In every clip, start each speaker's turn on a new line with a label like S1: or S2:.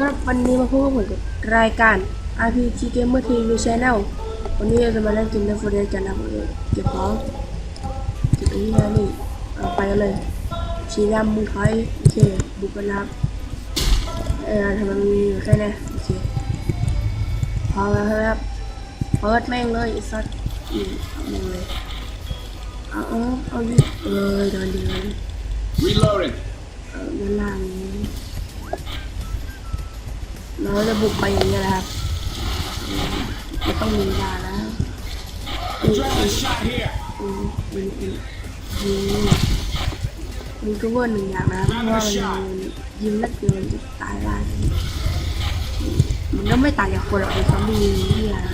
S1: ครับวันนี้มาพบกับผมกับรายการ RPG Gamer TV Channel วันนี้เราจะมาเล่นเกม Left 4 Dead กันนะครับเออเก็บของเก็บอันนี้นะนี่เอาไปกันเลยชีดำบุกไฟโอเคบุกกันนะครับเออทำไมมันมีอยู่แค่นี้โอเคพอแล้วครับเปิดแม่งเลยไอ้สัสอืมเอาแม่งเลยเอาเอาเอาดิเออเดินเดิน
S2: Reloading.
S1: เออด้านล่างนี้ เราจะบุกไปอย่างนี้แหละครับไม่ต้องมีเวลาแล้วอืมอืมอืมอืมอืมมีก็เวอร์หนึ่งอย่างนะเพราะว่ามันยิงนัดเดียวจะตายได้อืมมันก็ไม่ต่างจากคนหรอกไอ้ซอมบี้ที่อะ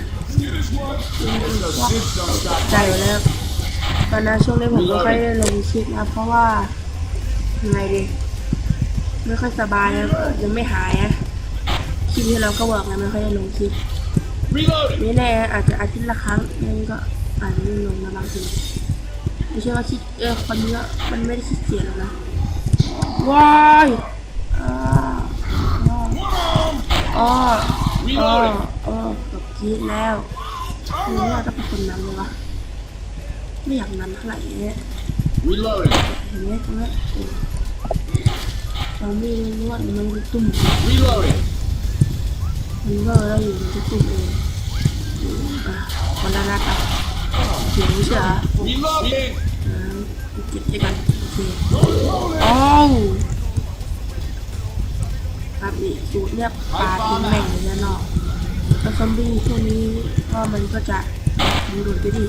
S2: Those kids don't stop
S1: ใจอยู่แล้วตอนนั้นช่วงนี้ผมไม่ค่อยได้ลงคลิปนะเพราะว่ายังไงดีไม่ค่อยสบายนะยังไม่หายนะ ลิปที่เราก็บอกไงไม่ค่อยได้ลงคลิป
S2: Reloading.
S1: ไม่แน่อาจจะอาทิตย์ละครั้งนั่นก็อาจจะไม่ลงนะบางทีไม่ใช่ว่าคิดเออคนเยอะมันไม่ได้ขี้เกียจหรอกนะว้ายอ้าอ้ออ้ออ้อตกกรีดแล้วนี่ว่าจะเป็นคนนำเลยวะไม่อยากนำเท่าไหร่เนี่ย
S2: Reloading.
S1: เห็นไหมตรงนี้โอ้เราไม่รู้ว่ามันจะตุ่ม
S2: Reloading.
S1: มันก็เราอยู่มันจะตุ่มเองคนละนัดอะเสียงเชื่อ
S2: Reloading.
S1: อ่าเก็บได้กันโอเคโอ้ครับนี่สูตรเนี่ยปลาทิ้งแม่งเลยนะเนาะแล้วซอมบี้พวกนี้ก็มันก็จะมันโดดไปดิ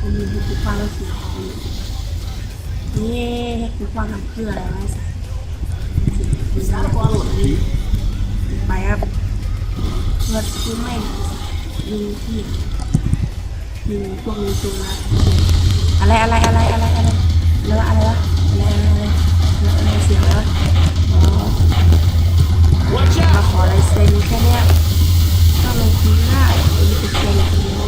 S1: มันมีให้คุณฟังแล้วเสียของนี่ให้คุณฟังทำเพื่ออะไรไม่ใส่มีน้ำกระโดดนี่ไปครับ เพื่อที่แม่งยิงที่ยิงพวกนี้จุงนะอะไรอะไรอะไรอะไรอะไรแล้วอะไรวะอะไรอะไรอะไรอะไรเสียงแล้วะอ๋อมาขอลายเซ็นแค่เนี้ยก็ลงทุนได้เออเป็นเซ็นคนเดียว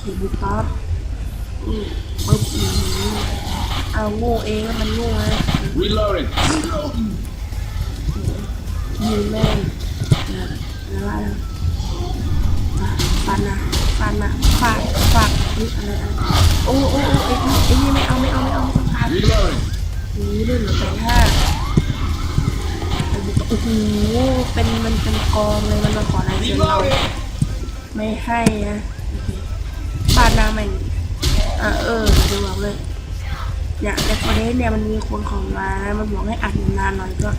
S1: สีบุปั๊บอืมปึ๊บเอาโง่เองแล้วมันโง่นะ ยิงแม่งเออแล้วว่าอะไรอะฟันนะฟันนะฟาดฟาดนี่อะไรอะไรโอ้โอ้โอ้ไอ้ไอ้นี่ไม่เอาไม่เอาไม่เอาไม่ต้องการ
S2: Reloading.
S1: นี่เรื่องเหลือแต่ห้าโอ้โหเป็นมันเป็นกองเลยมันมาขอลายเซ็นเราไม่ให้นะโอเคบาดนามันอะเออดูบอกเลยเนี่ยในประเด็นเนี่ยมันมีคนของมามันบอกให้อัดนานๆหน่อยก็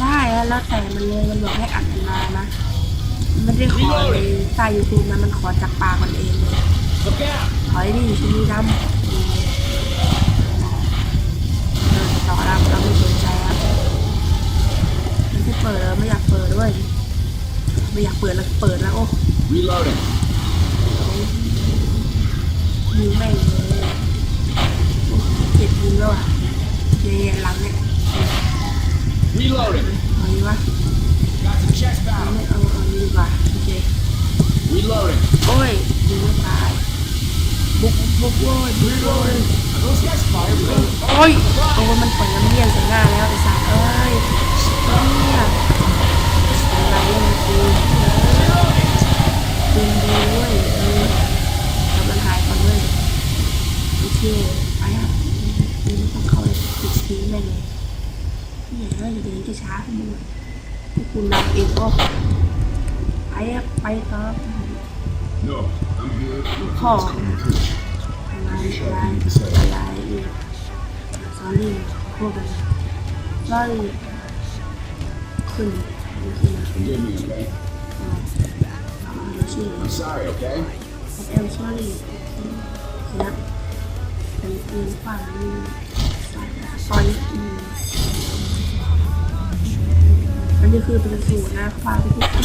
S1: ได้แล้วแล้วแต่มันเลยมันบอกให้อัดนานๆนะมันไม่ได้ขอเลยใต้ยูทูบนะมันขอจากปากมันเองเลย
S2: Look out.
S1: ถอยดิชินีดำเออต่อดำเราไม่สนใจครับมันที่เปิดแล้วไม่อยากเปิดด้วย ไม่อยากเปิดแล้วเปิดแล้วโอ้
S2: Reloading.
S1: ยิงแม่งเลยโอ้เจ็บยิงแล้วอะเนี่ยหลังเนี่ย
S2: Reloading. Got some chest
S1: เอา
S2: battle.
S1: ไม่เอาเอาดีกว่าโอเค
S2: Reloading.
S1: โอ้ยยิงไม่ตายบุกบุกโว้ยบุกโอ้ย
S2: Those guys fire. Reloading.
S1: โอ้ยโอ้ยมันเปิดน้ำเยี่ยนใส่หน้าแล้วไอ้สัตว์เอ้ยเนี่ยอะไรเนี่ยกูดึงดูเว้ยเออแล้วมันหายก่อนเว้ยโอเคไปครับนี่ไม่ต้องเข้าเลยปิดทิ้งเลยเลยเนี่ยเฮ้ยเดี๋ยวนี้จะช้าขึ้นมาหน่อยให้คุณนำเองก็ไปครับไปต่อ
S2: No, I'm good.
S1: พ่ออะไรอะไรอะไรอีก sorry พวกกัน sorry ขึ้นขึ้นนะ
S2: Forgive me, okay?
S1: อ่าเอาเดี๋ยวชื่อ
S2: I'm sorry, okay?
S1: I am sorry ครับเป็นปืนฝ่ามือซอยอืมอันนี้คือเป็นสูตรนะฝ่าที่ที่ทำ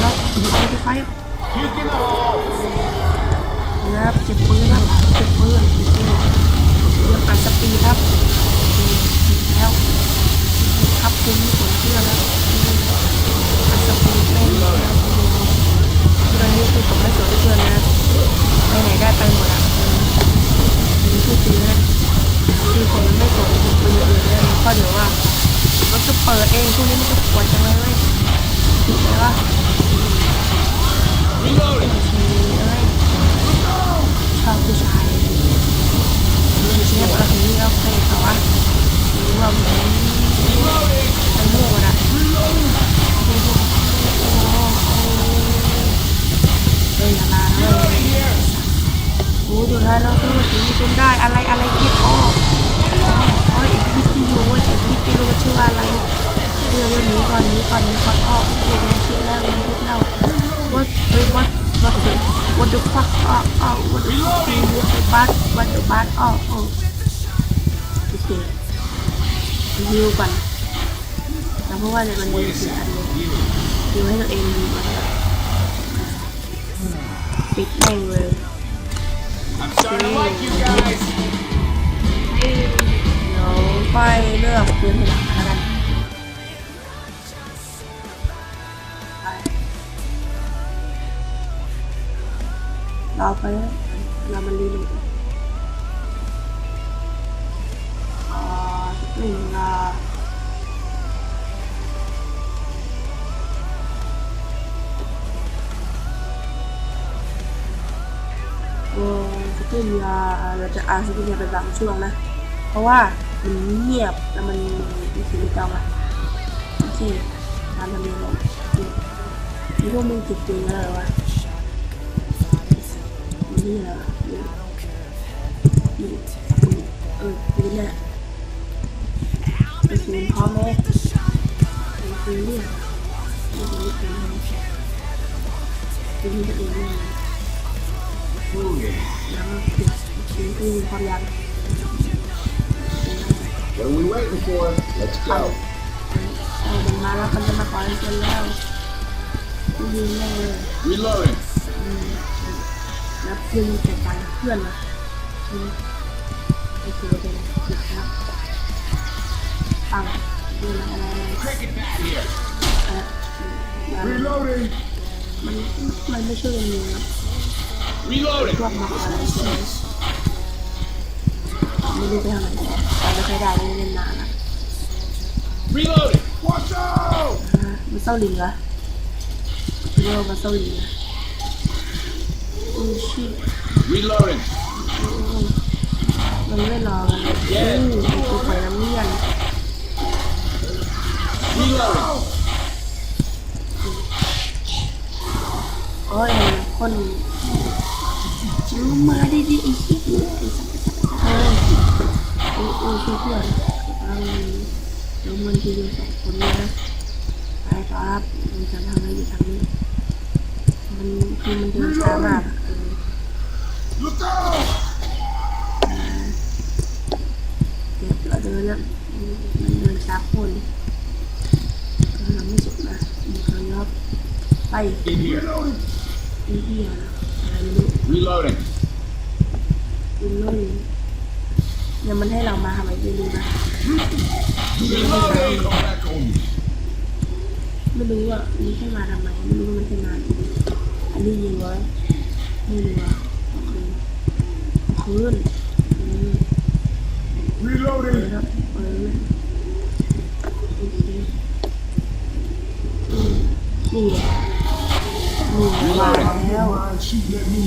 S1: แล้วเอาไปไฟ ครับเจ็บปืนครับเจ็บปืนเรื่องอัดสปีครับแล้วครับคุณไม่สนเชื่อแล้วอัดสปีดแม่งแล้วเรื่องนี้คือผมไม่สนเชื่อนนะไปไหนได้ไปหมดอะอืมมีผู้ตีนะคือคนไม่สนปืนอื่นเลยเพราะเดี๋ยวว่ามันจะเปิดเองพวกนี้มันก็ปวดจังเลยเว้ยผิดเลยวะ ฮิวก่อนแล้วเพราะว่าเนี่ยมันมีสี่อันเลยฮิวให้ตัวเองดูก่อนปิดแม่งเลยเดี๋ยวไปเลือกปืนทีหลังแล้วกันไปรอไป โอ้สกิลยาเราจะอ่านสกิลยาเป็นบางช่วงนะ เพราะว่ามันเงียบแล้วมันมีเสียงเก่าอะโอเคตามทำเนียมเรานี่พวกมึงจิตจริงอะไรวะนี่เหรอนี่นี่เออนี่แหละปืนพร้อมไหมปืนเนี่ยนี่เป็นคืนเป็นคืนนี้คืนนความยัง
S2: What are we waiting for? Let's go.
S1: เอามันมาแล้วมันจะมาต่อยกันแล้วยิงเลย
S3: Reloading.
S1: อืมแล้วเพื่อจัดการเพื่อนนะอืมโอเคเป็นผิดครับปังดูนะอะไรอะไร
S3: Break it back here.
S1: เออมัน
S2: Reloading.
S1: มันมันไม่ใช่เรื่องนี้
S3: Reloading.
S1: พวกมาอะไรไม่รู้ไปทำอะไรแต่ไม่เคยได้ไม่เล่นนานละ
S3: Reloading.
S2: Watch out!
S1: อ่ามันเศร้าหลิงเหรอเรียกว่ามันเศร้าหลิงนะโอ้ชิต
S3: Reloading.
S1: มันไม่รอกันเลยอู้ตัวไฟน้ำเงี้ยน
S3: Reloading.
S1: โอ้ยคน จิวมาดิดิอีกทีไอ้สัสเออโอ้โอ้ช่วยเพื่อนเอาเดี๋ยวมันทีเดียวสองคนเลยนะไปครับมันจะทำอะไรอยู่ทางนี้ มันคือมันเดินช้ามากเออ
S2: Look out!
S1: เด็กเราเดินแล้วมันเดินช้าโคนเราไม่สุดนะมีครั้งรอบไป
S3: In here.
S2: Reloading.
S1: ไอ้เหี้ยนะ อะไรไม่รู้
S3: Reloading.
S1: อินเลยเนี่ยมันให้เรามาทำอะไรไม่รู้นะ
S3: Reloading.
S2: Come back on me.
S1: ไม่รู้ว่ามันให้มาทำไมไม่รู้ว่ามันให้มาอันนี้ยิงไว้ไม่รู้อะเอาคืนเอาคืนอืมเปิด
S2: Reloading.
S1: แล้วเปิดโอเคอืมนี่แหละนี่แหละ มาแล้ว
S2: Mind shooting at me.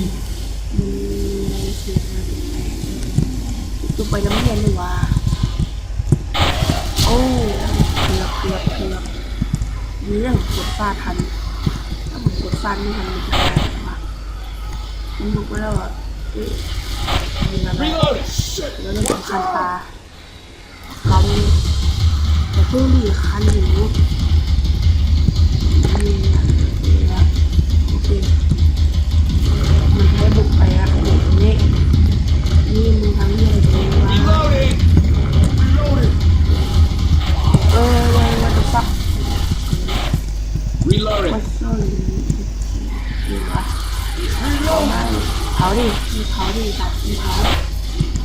S1: มีเสียงอะไปลกๆตัวไปน้ำเย็นนี่หว่า โอ้เกือบเกือบเกือบมีเรื่องกดฟาดทันถ้าผมกดฟาดไม่ทันมันจะตายว่ะมันบุกไปแล้วอะเอ๊ะมีอะไรแล้วเรื่องของคันตาเขาแต่เพิ่งดีคันอยู่นี่ โอเคมันให้บุกไปอะนี่นี่มึงทำเรื่องอะไรวะเออเลยวันจะฟัก
S3: Reloading.
S1: วัดซ่อนนี่วะเอาไม่าดิมีเผาดิตัดมีเผา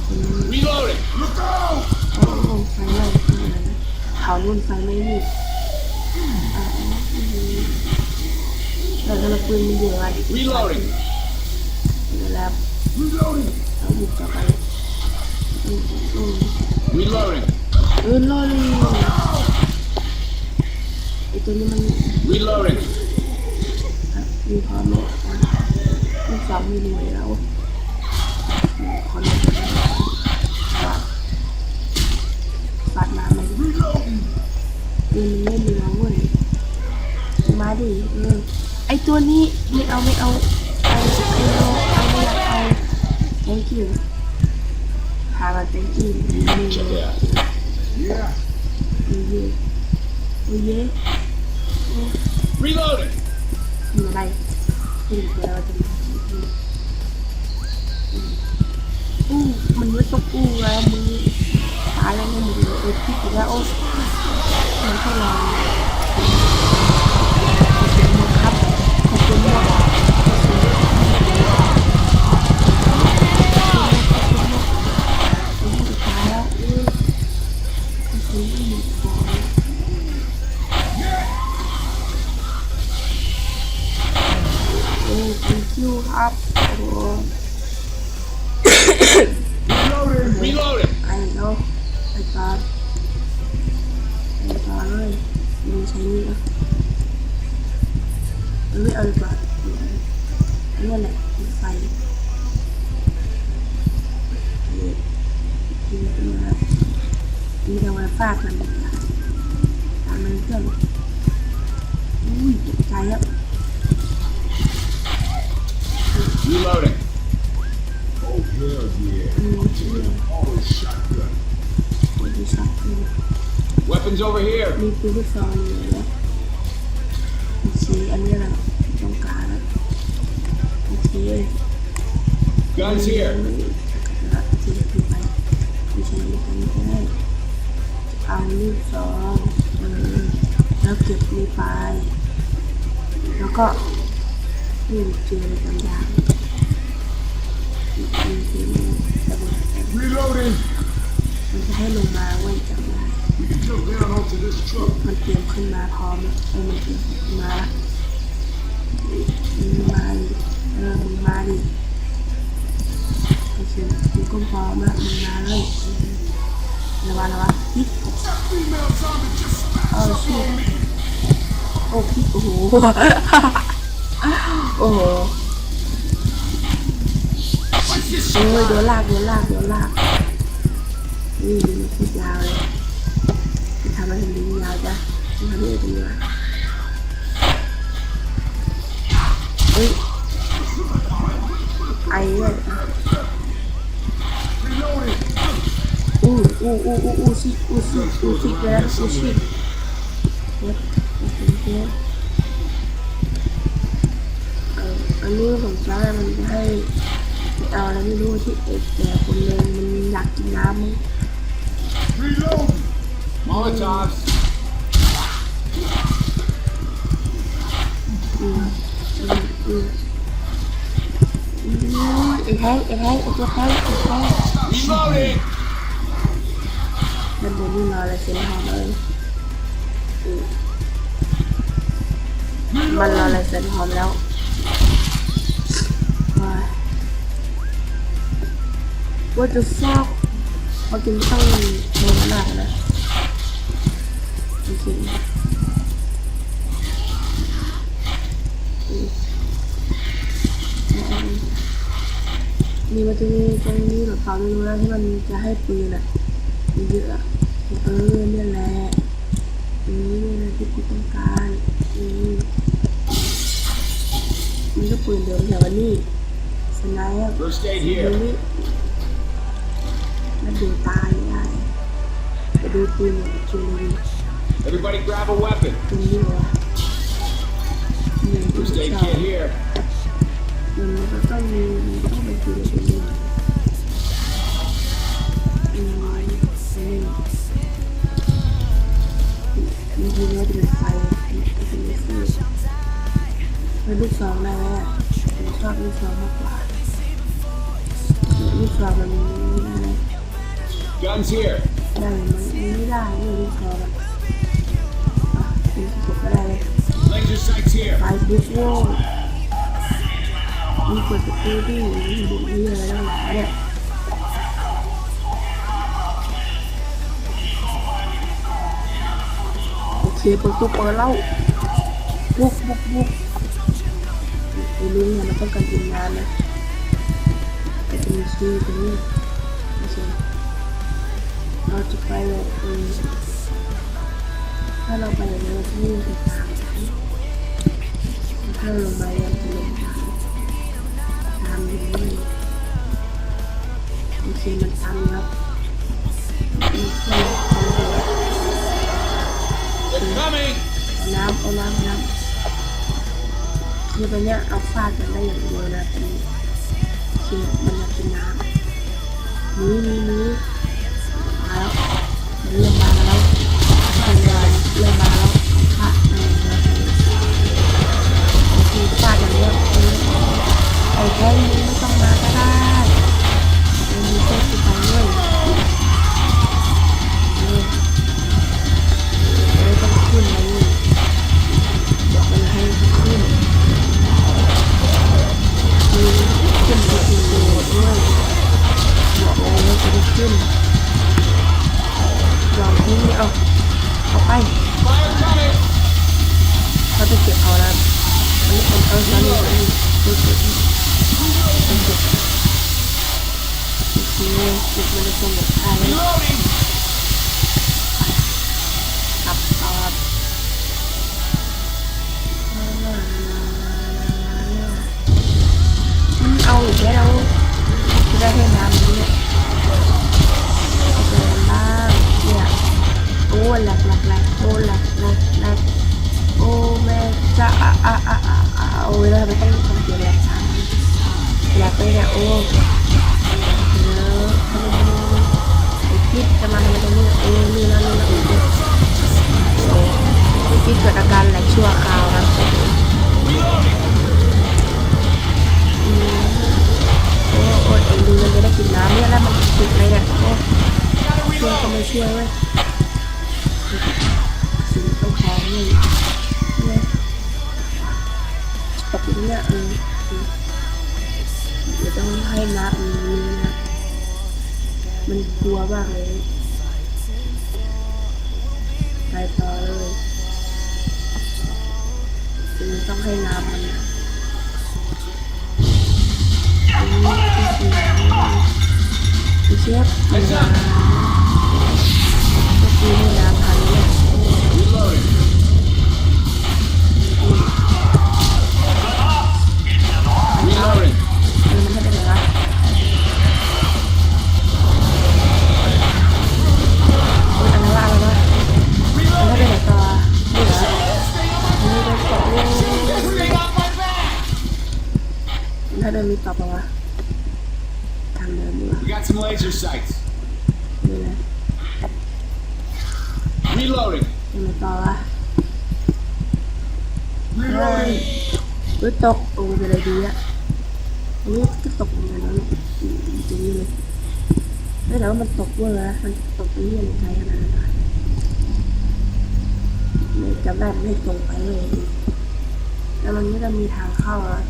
S1: อืม
S3: Reloading.
S2: Look out!
S1: โอ้ไฟไหม้คืออะไรนะเผารุ่นไฟไหม้นี่ อ่าอืมแต่สำหรับปืนมันเยอะอะ
S3: Reloading.
S1: แล้ว
S2: Reloading.
S1: เอาบุกกลับไปอืมอืม
S3: Reloading.
S1: เออรอเลยตัวนี้มัน
S3: Reloading.
S1: มีพร้อมเลยลูกสองมีหน่วยแล้วขอเล่นฝาดน้ำเลยนี่มันไม่มีแล้วเว้ยมาดิเออ ไอตัวนี้ไม่เอาไม่เอาไอไอโนเอาไม่อยากเอา thank you พามา thank you นี่นี่
S3: Check it out.
S2: Yeah.
S1: นี่นี่โอ้ยเย่
S3: Reloading.
S1: มีอะไรนี่เดี๋ยวเราจะมาอู้มันไม่ต้องอู้แล้วมือตายแล้วไม่หมดเลยเออพี่อีกแล้วโอ้มันเท่าไหร่ครับ ขอ ฟาดมันนะตามมันเพื่อนอุ้ยตกใจอะ
S3: Reloading.
S2: Oh, hell yeah.
S1: อืมชื่ออะไร
S2: Always shotgun.
S1: ดูช็อตดู
S3: Weapons over here.
S1: มีปืนลูกซองอยู่นะโอเคอันนี้แหละต้องการแล้วโอเค
S3: Guns here.
S1: แล้วที่จะไปไม่ใช่ไม่ใช่ เอาลูกซองเออแล้วเก็บนี่ไป แล้วก็นี่เจออะไรบางอย่างมีสิ่งระเบิดมันจะให้ลงมาเว้ยจำได้
S2: We can jump down onto this truck.
S1: มันเตรียมขึ้นมาพร้อมเออมันเตรียมมามึงมาดิเออมึงมาดิโอเคมึงก็พร้อมละมึงมาเลย ระวังระวังพิษเออชิโอ้พิษโอ้โหโอ้โหเออโดนลากโดนลากโดนลากนี่มันพิษยาวเลยจะทำอะไรถึงดึงยาวจ้ะทำให้ดึงยาวเฮ้ยไอ้เลย
S2: reloading.
S1: อู้อู้อู้อู้อู้ชิอู้ชิอู้ชิไปแล้วอู้ซิอันนี้ผมจะให้มันจะให้เอาอะไรไม่รู้ที่เอกแต่คนเลยมันอยากกินน้ำมั้ง
S2: Reloading.
S3: Molotovs.
S1: อืมอืมอืมอืมไอ้แท้งไอ้แท้งไอ้ตัวแท้งไอ้แท้ง
S3: Reloading.
S1: มันเดินนี่รออะไรเซ็นหอมเลยอืมมันรออะไรเซ็นหอมแล้วว้าย What the fuck เขาจึงต้องโดนหนักนะจริงๆอืมอืมมีมันจะมีตรงนี้แบบเขาไม่รู้แล้วที่มันจะให้ปืนอะมัน เยอะอะเออเนี่ยแหละนี่แหละที่กูต้องการอืมมันก็ปืนเดิมแต่ว่านี่สไนป์อะ
S3: First aid
S1: ดู
S3: here.
S1: นี่มันดูตายได้ไปดูปืนจูน
S3: Everybody grab a weapon.
S1: ตรงนี้วะหนึ่งตัว
S3: First
S1: ส
S3: aid
S1: อง
S3: kit here.
S1: มันก็ต้องมีมันต้องเป็นปืนเป็น เป็นหนึ่งมันยิงแล้วเป็นไฟเป็นลูกซองได้ไหมอะผมชอบลูกซองมากกว่าลูกซองมันไม่ได้
S3: Guns here.
S1: ได้มันไม่ได้ไม่รู้เขาแบบอะเป็นที่สุดก็ได้เลย
S3: Laser sights here.
S1: ไปบุ๊กโว้มีเปิดประตูดิมีบุกนี่อะไรแล้วหลายเนี่ย เคเปิดตู้เปิดแล้วบุกบุกบุกไอ้ลุงเนี่ยมันต้องการทีมงานนะแต่จะมีชื่อตรงนี้ไม่ใช่เราจะไปเลยถ้าเราไปอย่างนี้เราจะวิ่งไปทามถ้าเราลงมาเรา เอาน้ำน้ำเอาน้ำคือไปเนี้ยเอาฟาดมันได้อย่างเดียวนะเป็นคือมันอยากกินน้ำนี้นี้นี้มาแล้วเริ่มมาแล้วมันเริ่มเริ่มมาแล้วฟาดมันเลยคือฟาดอย่างเดียวเอเอาแค่ เอาอีกแล้วจะได้ให้น้ำนี้เอาไปบ้างเนี่ยโอ้หลักหลักหลักโอ้หลักหลักหลักโอ้แม่จะอะอะอะอะอะโอ้ยแล้วทำไม่ต้องทำเสียงแหลกซ้ำแหลกไปเนี่ยโอ้เดี๋ยวทำไมมันไอ้พิษจะมาทำไมตรงนี้โอ้นี่นะนี่นะโอ้ยที่เกิดอาการแหลกชั่วคราวครับ ดูมันจะได้กินน้ำเนี่ยแล้วมันติดเลยเนี่ยโอ้ช่วยก็ไม่ช่วยเว้ยสิ่งต้องแข็งนี่เนี่ยตกเนี่ยเออเออเดี๋ยวต้องให้น้ำมันนะมันกลัวมากเลยไปต่อเลยคือต้องให้น้ำมัน ดูเชฟมันน้ำก็คือให้น้ำพันเนี่ย ตกโอ้ยเป็นอะไรดีอะอันนี้ก็ตกเหมือนกันแล้วเนี่ยอืมตรงนี้เลยไม่แต่ว่ามันตกเวอร์นะมันตกตรงนี้ในใจขนาดนั้นวะไม่จำได้ไม่ตรงไปเลยแล้วมันก็จะมีทางเข้าอะ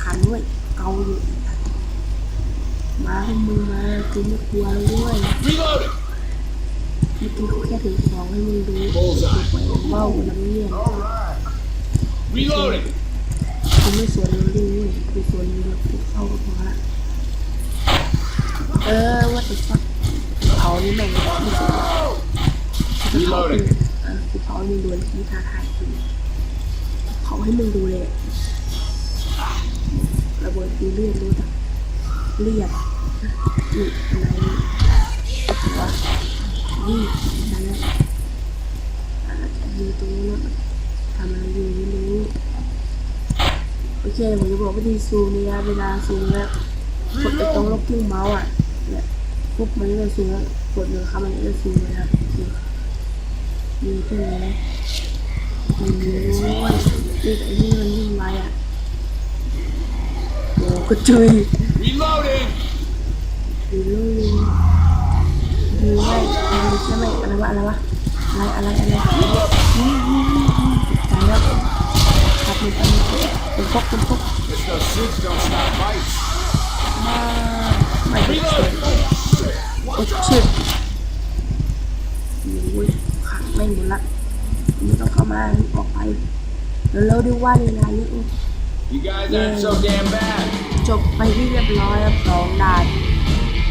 S1: ขันด้วยเกาอยู่มาให้มึงมากูไม่กลัวเลยด้วย
S3: Reloading!
S1: เมื่อกี้เขาแค่ถือของให้มึงดู
S3: Bullseye.
S1: ไปว่าวน้ำเงี้ย
S2: All right.
S3: Reloading!
S1: กูไม่สวนเลยดิกูสวนเลยกูเข้าก็พอละเออว่าแต่ฟักเผานี่แม่งไม่สวยกูเผาขึ้นเออกูเผานี่ดวนที่ท้าทายกูเผาให้มึงดูเลยระเบิดกูเลือดรู้จักเลือดนี่อะไรวะนี่นั่นแหละอะไรอยู่ตรงนู้นนะทำอะไรอยู่ไม่รู้โอเคผมจะบอกวิธีซูมนี่นะเวลาซูมแล้วกดไปตรงลูกกิ้งเมาส์อะเนี่ยปุ๊บมันก็จะซูมแล้วกดหนึ่งครั้งมันก็จะซูมเลยนะโอเคมีแค่นี้นะมีด้วยนี่แต่ที่มันยิ่งไวอะโอ้กระจุย
S3: Reloading!
S1: ดูลูกดูไว้ดูใช่ไหมอะไรวะอะไรวะอะไรอะไรอะไรนี่นี่ตายแล้วครับมันเป็น เป็นพกเป็นพก
S3: Guess those suits don't stop fights.
S1: มาไม่ได้เฉย
S3: Reloading!
S1: โอ้ชิบโอ้ยขังแม่หมดละไม่ต้องเข้ามาออกไปเดี๋ยวเราดูว่าในงานนี้จบไปที่เรียบร้อยครับสองด่าน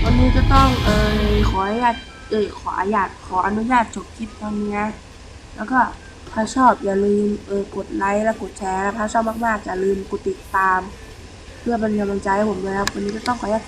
S1: วันนี้ก็ต้องเออขออนุญาตเอยขออนุญาตขออนุญาตจบคลิปตรงนี้นะแล้วก็ ถ้าชอบอย่าลืมเออกดไลค์และกดแชร์นะถ้าชอบมากๆอย่าลืมกดติดตาม เพื่อเป็นกำลังใจให้ผมด้วยครับวันนี้ก็ต้องขออนุญาต